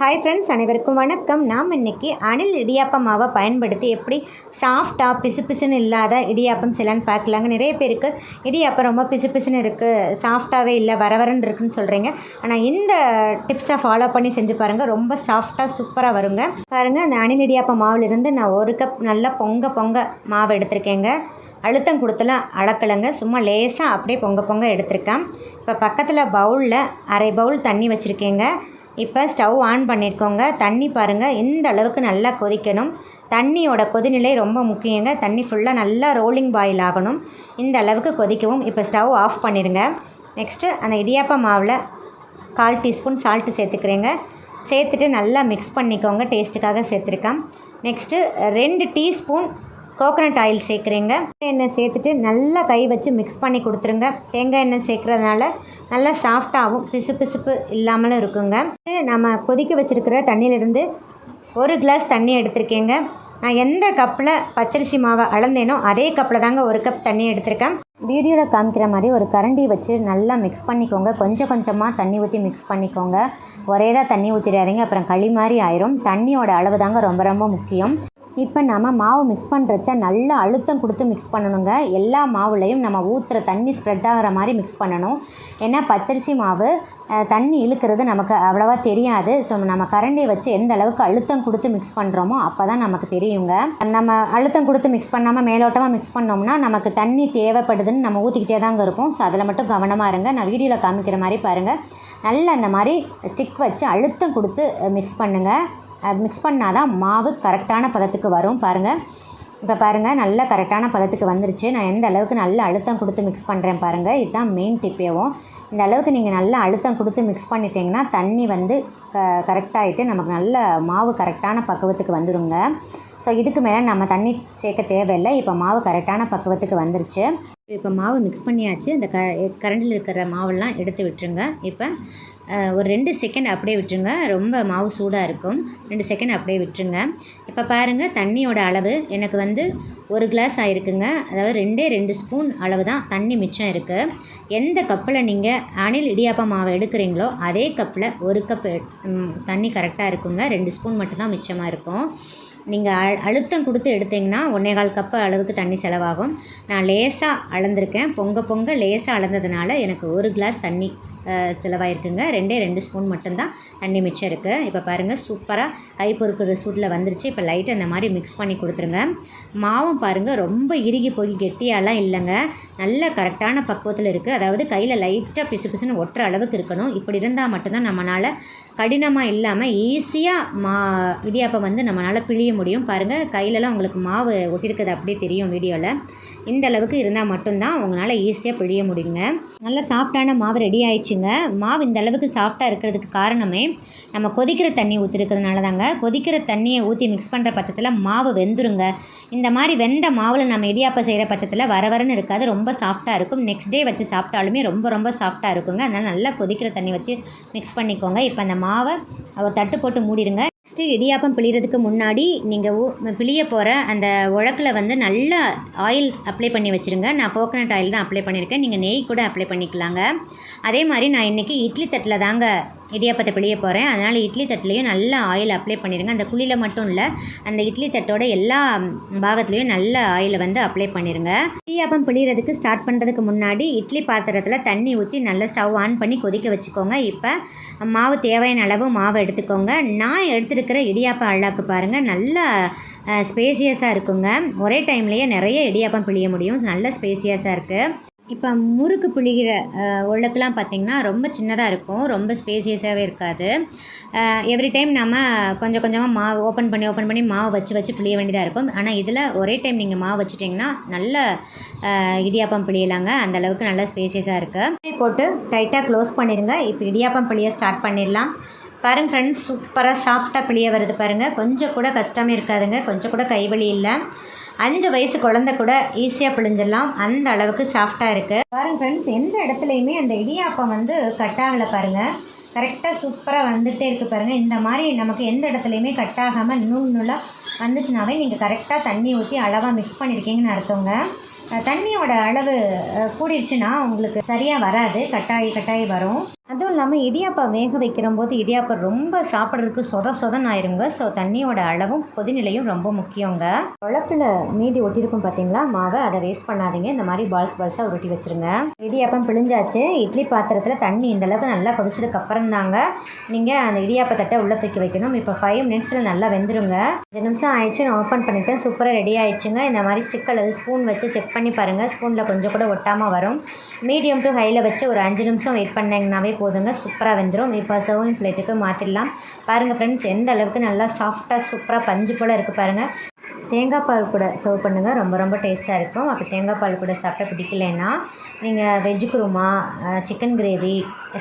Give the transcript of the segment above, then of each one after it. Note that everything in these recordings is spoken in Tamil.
ஹாய் ஃப்ரெண்ட்ஸ் அனைவருக்கும் வணக்கம். நாம் இன்னைக்கு அணில் இடியாப்பம் மாவை பயன்படுத்தி எப்படி சாஃப்டாக பிசுபிசுன்னு இல்லாத இடியாப்பம் செய்யலான்னு பார்க்கலாங்க. நிறைய பேருக்கு இடியாப்பம் ரொம்ப பிசுபிசுன்னு இருக்குது சாஃப்டாகவே இல்லை வரவரன்னு இருக்குன்னு சொல்கிறீங்க ஆனால் இந்த டிப்ஸை ஃபாலோ பண்ணி செஞ்சு பாருங்கள் ரொம்ப சாஃப்டாக சூப்பராக வருங்க. பாருங்கள் அந்த அணில் இடியாப்பம் மாவிலிருந்து நான் ஒரு கப் நல்லா பொங்க பொங்க மாவு எடுத்திருக்கேங்க. அழுத்தம் கொடுத்தலாம் அளக்கலைங்க. சும்மா லேசாக அப்படியே பொங்க பொங்க எடுத்திருக்கேன். இப்போ பக்கத்தில் பவுலில் அரை பவுல் தண்ணி வச்சுருக்கேங்க. இப்போ ஸ்டவ் ஆன் பண்ணியிருக்கோங்க. தண்ணி பாருங்கள் இந்த அளவுக்கு நல்லா கொதிக்கணும். தண்ணியோட கொதிநிலை ரொம்ப முக்கியங்க. தண்ணி ஃபுல்லாக நல்லா ரோலிங் பாயில் ஆகணும். இந்த அளவுக்கு கொதிக்கவும். இப்போ ஸ்டவ் ஆஃப் பண்ணிடுங்க நெக்ஸ்ட்டு அந்த இடியாப்ப மாவில் கால் டீஸ்பூன் சால்ட்டு சேர்த்துக்கிறேங்க. சேர்த்துட்டு நல்லா மிக்ஸ் பண்ணிக்கோங்க. டேஸ்ட்டுக்காக சேர்த்துருக்கேன். நெக்ஸ்ட்டு ரெண்டு டீஸ்பூன் கோகனட் ஆயில் சேர்க்குறீங்க. எண்ணெய் சேர்த்துட்டு நல்லா கை வச்சு மிக்ஸ் பண்ணி கொடுத்துருங்க. தேங்காய் எண்ணெய் சேர்க்குறதுனால நல்லா சாஃப்டாகவும் பிசு பிசுப்பு இல்லாமலும் இருக்குங்க. நம்ம கொதிக்க வச்சுருக்கிற தண்ணியிலேருந்து ஒரு கிளாஸ் தண்ணி எடுத்திருக்கேங்க. நான் எந்த கப்பில் பச்சரிசி மாவை அளந்தேனோ அதே கப்பில் தாங்க ஒரு கப் தண்ணி எடுத்திருக்கேன். வீடியோவில் காமிக்கிற மாதிரி ஒரு கரண்டி வச்சு நல்லா மிக்ஸ் பண்ணிக்கோங்க. கொஞ்சம் கொஞ்சமாக தண்ணி ஊற்றி மிக்ஸ் பண்ணிக்கோங்க. ஒரே தான் தண்ணி ஊற்றிடாதீங்க அப்புறம் களி மாதிரி ஆயிரும். தண்ணியோட அளவு தாங்க ரொம்ப ரொம்ப முக்கியம். இப்போ நம்ம மாவு மிக்ஸ் பண்ணுறச்ச நல்லா அழுத்தம் கொடுத்து மிக்ஸ் பண்ணணுங்க. எல்லா மாவுலேயும் நம்ம ஊற்றுற தண்ணி ஸ்ப்ரெட் ஆகிற மாதிரி மிக்ஸ் பண்ணணும். ஏன்னா பச்சரிசி மாவு தண்ணி இழுக்கிறது நமக்கு அவ்வளோவா தெரியாது. ஸோ நம்ம கரண்டியை வச்சு எந்த அளவுக்கு அழுத்தம் கொடுத்து மிக்ஸ் பண்ணுறோமோ அப்போ தான் நமக்கு தெரியுங்க. நம்ம அழுத்தம் கொடுத்து மிக்ஸ் பண்ணாமல் மேலோட்டமாக மிக்ஸ் பண்ணோம்னா நமக்கு தண்ணி தேவைப்படுதுன்னு நம்ம ஊற்றிக்கிட்டே தாங்க இருப்போம். ஸோ அதில் மட்டும் கவனமாக இருங்க. நான் வீடியோவில் காமிக்கிற மாதிரி பாருங்கள் நல்லா அந்த மாதிரி ஸ்டிக் வச்சு அழுத்தம் கொடுத்து மிக்ஸ் பண்ணுங்கள் மிக்ஸ் பண்ணால் தான் மாவு கரெக்டான பதத்துக்கு வரும். பாருங்கள் இப்போ பாருங்கள் நல்ல கரெக்டான பதத்துக்கு வந்துருச்சு. நான் எந்த அளவுக்கு நல்ல அழுத்தம் கொடுத்து மிக்ஸ் பண்ணுறேன் பாருங்கள் இதுதான் மெயின் டிப்பேவும் இந்த அளவுக்கு நீங்கள் நல்லா அழுத்தம் கொடுத்து மிக்ஸ் பண்ணிட்டீங்கன்னா தண்ணி வந்து க கரெக்டாகிட்டு நமக்கு நல்ல மாவு கரெக்டான பக்குவத்துக்கு வந்துடுங்க ஸோ இதுக்கு மேலே நம்ம தண்ணி சேர்க்க தேவையில்லை. இப்போ மாவு கரெக்டான பக்குவத்துக்கு வந்துருச்சு. இப்போ மாவு மிக்ஸ் பண்ணியாச்சு. இந்த க கரண்டில் இருக்கிற மாவெல்லாம் எடுத்து விட்டுருங்க. இப்போ ஒரு ரெண்டு செகண்ட் அப்படியே விட்டுருங்க. ரொம்ப மாவு சூடாக இருக்கும். ரெண்டு செகண்ட் அப்படியே விட்டுருங்க. இப்போ பாருங்கள் தண்ணியோட அளவு எனக்கு வந்து ஒரு கிளாஸ் ஆகிருக்குங்க அதாவது ரெண்டே ரெண்டு ஸ்பூன் அளவு தான் தண்ணி மிச்சம் இருக்குது எந்த கப்பில் நீங்கள் அணில் இடியாப்பம் மாவை எடுக்கிறீங்களோ அதே கப்பில் ஒரு கப் தண்ணி கரெக்டாக இருக்குங்க. ரெண்டு ஸ்பூன் மட்டும்தான் மிச்சமாக இருக்கும். நீங்கள் அ அழுத்தம் கொடுத்து எடுத்தீங்கன்னா ஒன்றே கால் கப்பு அளவுக்கு தண்ணி செலவாகும். நான் லேசாக அளந்திருக்கேன். பொங்க பொங்க லேசாக அளந்ததுனால எனக்கு ஒரு கிளாஸ் தண்ணி செலவாயிருக்குங்க. ரெண்டே ரெண்டு ஸ்பூன் மட்டும்தான் தண்ணி மிச்சம் இருக்குது இப்போ பாருங்கள் சூப்பராக கை பொறுக்கிற சூட்டில் வந்துருச்சு. இப்போ லைட்டு அந்த மாதிரி மிக்ஸ் பண்ணி கொடுத்துருங்க. மாவும் பாருங்கள் ரொம்ப இறுகி போய் கெட்டியாலாம் இல்லைங்க. நல்ல கரெக்டான பக்குவத்தில் இருக்குது அதாவது கையில் லைட்டாக பிசு பிசுன்னு ஒட்டுற அளவுக்கு இருக்கணும். இப்படி இருந்தால் மட்டும்தான் நம்மளால் கடினமாக இல்லாமல் ஈஸியாக மா இடியாப்பம் வந்து நம்மளால் பிழிய முடியும். பாருங்கள் கையிலலாம் உங்களுக்கு மாவு ஒட்டியிருக்கிறது அப்படியே தெரியும் வீடியோவில் இந்த அளவுக்கு இருந்தால் மட்டும்தான் உங்களால் ஈஸியாக பிழிய முடியுங்க. நல்ல சாஃப்டான மாவு ரெடி ஆயிடுச்சுங்க. மாவு இந்த அளவுக்கு சாஃப்டாக இருக்கிறதுக்கு காரணமே நம்ம கொதிக்கிற தண்ணி ஊற்றிருக்கிறதுனால தாங்க கொதிக்கிற தண்ணியை ஊற்றி மிக்ஸ் பண்ணுற பட்சத்தில் மாவு வெந்துருங்க. இந்த மாதிரி வெந்த மாவில் நம்ம இடியாப்பம் செய்கிற பட்சத்தில் வர வரன்னு இருக்காது. ரொம்ப சாஃப்டாக இருக்கும். நெக்ஸ்ட் டே வச்சு சாப்பிட்டாலுமே ரொம்ப ரொம்ப சாஃப்டாக இருக்குங்க. அதனால் நல்லா கொதிக்கிற தண்ணி வச்சு மிக்ஸ் பண்ணிக்கோங்க. இப்போ அந்த மாவை ஒரு தட்டு போட்டு மூடிடுங்க நெக்ஸ்ட்டு இடியாப்பம் பிழிகிறதுக்கு முன்னாடி நீங்கள் பிழிய போகிற அந்த உழக்கில் வந்து நல்லா ஆயில் அப்ளை பண்ணி வச்சுருங்க. நான் கோகனட் ஆயில் தான் அப்ளை பண்ணியிருக்கேன். நீங்கள் நெய் கூட அப்ளை பண்ணிக்கலாங்க. அதே மாதிரி நான் இன்றைக்கி இட்லி தட்டில் தாங்க இடியாப்பத்தை பிழிய போகிறேன் அதனால் இட்லி தட்டுலேயும் நல்லா ஆயில் அப்ளை பண்ணிடுங்க அந்த குழியில் மட்டும் இல்லை அந்த இட்லி தட்டோட எல்லா பாகத்துலேயும் நல்ல ஆயிலை வந்து அப்ளை பண்ணிடுங்க இடியாப்பம் பிழியறதுக்கு ஸ்டார்ட் பண்ணுறதுக்கு முன்னாடி இட்லி பாத்திரத்தில் தண்ணி ஊற்றி நல்லா ஸ்டவ் ஆன் பண்ணி கொதிக்க வச்சுக்கோங்க. இப்போ மாவு தேவையான அளவு மாவு எடுத்துக்கோங்க. நான் எடுத்துருக்கிற இடியாப்ப அழாக்கு பாருங்கள் நல்லா ஸ்பேசியஸாக இருக்குங்க. ஒரே டைம்லேயே நிறைய இடியாப்பம் பிழிய முடியும். நல்ல ஸ்பேசியஸாக இருக்குது இப்போ முறுக்கு புழிகிற உழக்கெலாம் பார்த்திங்கன்னா ரொம்ப சின்னதாக இருக்கும். ரொம்ப ஸ்பேசியஸாகவே இருக்காது. எவ்ரி டைம் நம்ம கொஞ்சம் கொஞ்சமாக மாவு ஓப்பன் பண்ணி ஓப்பன் பண்ணி மாவு வச்சு வச்சு புளிய வேண்டியதாக இருக்கும். ஆனால் இதில் ஒரே டைம் நீங்கள் மாவு வச்சுட்டிங்கன்னா நல்ல இடியாப்பம் புளியலாங்க. அந்த அளவுக்கு ஸ்பேசியஸாக இருக்குது போட்டு டைட்டாக க்ளோஸ் பண்ணிடுங்க இப்போ இடியாப்பம் புளிய ஸ்டார்ட் பண்ணிடலாம். பாருங்கள் ஃப்ரெண்ட்ஸ் சூப்பராக சாஃப்டாக பிழிய வருது பாருங்கள் கொஞ்சம் கூட கஷ்டமே இருக்காதுங்க. கொஞ்சம் கூட கைவலி இல்லை. அஞ்சு வயசு குழந்தை கூட ஈஸியாக பிழிஞ்சிடலாம். அந்த அளவுக்கு சாஃப்டாக இருக்குது பாருங்கள் ஃப்ரெண்ட்ஸ் எந்த இடத்துலையுமே அந்த இடியாப்பம் வந்து கட்டாகலை பாருங்கள் கரெக்டாக சூப்பராக வந்துகிட்டே இருக்குது பாருங்கள் இந்த மாதிரி நமக்கு எந்த இடத்துலையுமே கட்டாகாமல் நூல் நூலாக வந்துச்சுனாவே நீங்கள் கரெக்டாக தண்ணி ஊற்றி அளவாக மிக்ஸ் பண்ணியிருக்கீங்கன்னு அர்த்தங்க. தண்ணியோட அளவு அஹ், கூடிடுச்சுன்னா உங்களுக்கு சரியாக வராது. கட்டாயி கட்டாயி வரும். அதுவும் இல்லாமல் இடியாப்பம் வேக வைக்கிற போது இடியாப்பம் ரொம்ப சாப்பிட்றதுக்கு சொத சொதன்னு ஆயிருங்க. ஸோ தண்ணியோட அளவும் கொதிநிலையும் ரொம்ப முக்கியங்க. குழப்பில் மீதி ஒட்டியிருக்கும் பார்த்தீங்களா மாவை அதை வேஸ்ட் பண்ணாதீங்க. இந்த மாதிரி பால்ஸ் பால்ஸாக உருட்டி வச்சுருங்க. இடியாப்பம் பிழிஞ்சாச்சு. இட்லி பாத்திரத்தில் தண்ணி இந்தளவுக்கு நல்லா கொதிச்சதுக்கு அப்புறம் தாங்க நீங்கள் அந்த இடியாப்ப தட்டை உள்ளே தூக்கி வைக்கணும். இப்போ ஃபைவ் மினிட்ஸில் நல்லா வெந்துருங்க. அஞ்சு நிமிஷம் ஆயிடுச்சு. நான் ஓப்பன் பண்ணிவிட்டு சூப்பராக ரெடி ஆயிடுச்சுங்க. இந்த மாதிரி ஸ்டிக் அல்லது ஸ்பூன் வச்சு செக் பண்ணி பாருங்கள் ஸ்பூனில் கொஞ்சம் கூட ஒட்டாமல் வரும். மீடியம் டு ஹையில் வச்சு ஒரு அஞ்சு நிமிஷம் வெயிட் பண்ணிங்கனாவே போதுங்க. சூப்பராக வெந்துடும் இப்போ சர்விங் பிளேட்டுக்கு மாற்றிடலாம் பாருங்கள் ஃப்ரெண்ட்ஸ் எந்த அளவுக்கு நல்லா சாஃப்டாக சூப்பராக பஞ்சு போல் இருக்குது பாருங்கள் தேங்காய் பால் கூட சர்வ் பண்ணுங்கள் ரொம்ப ரொம்ப டேஸ்ட்டாக இருக்கும். அப்போ தேங்காய் பால் கூட சாப்பிட்டா பிடிக்கலைன்னா நீங்கள் veg kurma chicken gravy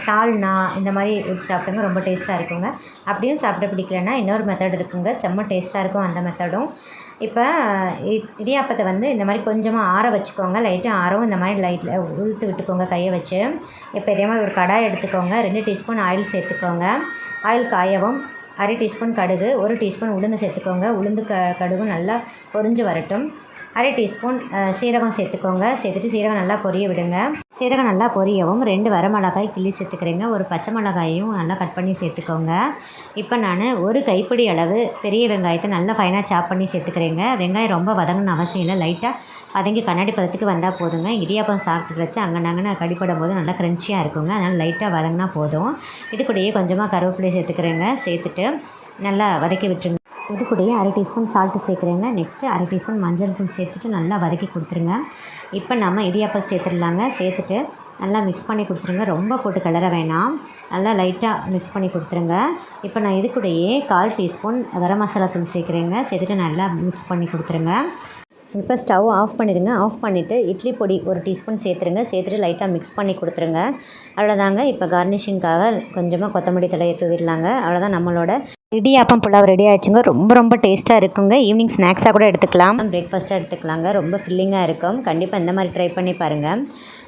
salna இந்த மாதிரி வச்சு சாப்பிடுங்க. ரொம்ப டேஸ்ட்டாக இருக்குங்க. அப்படியும் சாப்பிட பிடிக்கலன்னா இன்னொரு மெத்தட் இருக்குங்க. செம்ம டேஸ்ட்டாக இருக்கும் அந்த மெத்தடும் இப்போ இ- இடியாப்பத்தை வந்து இந்த மாதிரி கொஞ்சமாக ஆற வச்சுக்கோங்க. லைட்டாக ஆறவும் இந்த மாதிரி லைட்டில் உளுத்து விட்டுக்கோங்க கையை வச்சு. இப்போ இதே மாதிரி ஒரு கடாய் எடுத்துக்கோங்க. ரெண்டு டீஸ்பூன் ஆயில் சேர்த்துக்கோங்க. ஆயில் காயவும் அரை டீஸ்பூன் கடுகு ஒரு டீஸ்பூன் உளுந்து சேர்த்துக்கோங்க. உளுந்து க கடுகு நல்லா பொறிஞ்சு வரட்டும். அரை டீஸ்பூன் சீரகம் சேர்த்துக்கோங்க. சேர்த்துட்டு சீரகம் நல்லா பொரிய விடுங்க. சீரகம் நல்லா பொரியவும் ரெண்டு வரமிளகாய் கிள்ளி சேர்த்துக்கிறேங்க. ஒரு பச்சை மிளகாயும் நல்லா கட் பண்ணி சேர்த்துக்கோங்க. இப்போ நான் ஒரு கைப்பிடி அளவு பெரிய வெங்காயத்தை நல்லா ஃபைனாக சாப் பண்ணி சேர்த்துக்கிறேங்க. வெங்காயம் ரொம்ப வதங்கணும்னு அவசியம் இல்லை. லைட்டாக வதங்கி கண்ணாடி பதத்துக்கு வந்தால் போதுங்க. இடியாப்பம் சாப்பிட்டு வச்சு நாங்கள் கடிப்படும் போது நல்லா க்ரன்ச்சியாக இருக்குங்க. அதனால் லைட்டாக வதங்கினா போதும். இது கூடயே கொஞ்சமாக கருவேப்பிலை சேர்த்துக்கிறேங்க. சேர்த்துட்டு நல்லா வதக்கி விட்டுருங்க. இது கூடயே அரை டீஸ்பூன் சால்ட்டு சேர்க்குறேங்க. நெக்ஸ்ட்டு அரை டீஸ்பூன் மஞ்சள் தூள் சேர்த்துட்டு நல்லா வதக்கி கொடுத்துருங்க. இப்போ நம்ம இடியாப்பம் சேர்த்துடலாங்க. சேர்த்துட்டு நல்லா மிக்ஸ் பண்ணி கொடுத்துருங்க. ரொம்ப போட்டு கிளற வேணாம். நல்லா லைட்டாக மிக்ஸ் பண்ணி கொடுத்துருங்க. இப்போ நான் இது கூடயே கால் டீஸ்பூன் கரம் மசாலா தூள் சேர்க்குறேங்க. சேர்த்துட்டு நல்லா மிக்ஸ் பண்ணி கொடுத்துருங்க. இப்போ ஸ்டவ் ஆஃப் பண்ணிடுங்க. ஆஃப் பண்ணிவிட்டு இட்லி பொடி ஒரு டீஸ்பூன் சேர்த்துருங்க. சேர்த்துட்டு லைட்டாக மிக்ஸ் பண்ணி கொடுத்துருங்க. அவ்வளோதாங்க. இப்போ கார்னிஷிங்காக கொஞ்சமாக கொத்தமல்லி தலையை தூவிடலாங்க. அவ்வளோதான் நம்மளோட இடியாப்பம் புலாவ் ரெடி ஆயிடுச்சுங்க. ரொம்ப ரொம்ப டேஸ்ட்டாக இருக்குங்க. ஈவினிங் ஸ்நாக்ஸாக கூட எடுத்துக்கலாம். பிரேக்ஃபாஸ்ட்டாக எடுத்துக்கலாங்க. ரொம்ப ஃபில்லிங்காக இருக்கும். கண்டிப்பாக இந்த மாதிரி ட்ரை பண்ணி பாருங்கள்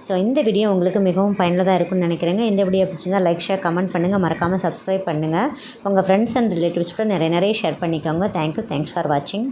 ஸோ இந்த வீடியோ உங்களுக்கு மிகவும் பயனுள்ளதாக இருக்கும்னு நினைக்கிறேங்க. இந்த வீடியோ பிடிச்சிருந்தா லைக் ஷேர் கமெண்ட் பண்ணுங்கள் மறக்காமல் சப்ஸ்கிரைப் பண்ணுங்கள் உங்கள் ஃப்ரெண்ட்ஸ் அண்ட் ரிலேட்டிவ்ஸ் கூட நிறைய நிறைய ஷேர் பண்ணிக்கோங்க. தேங்க்யூ தேங்க்ஸ் ஃபார் வாட்சிங்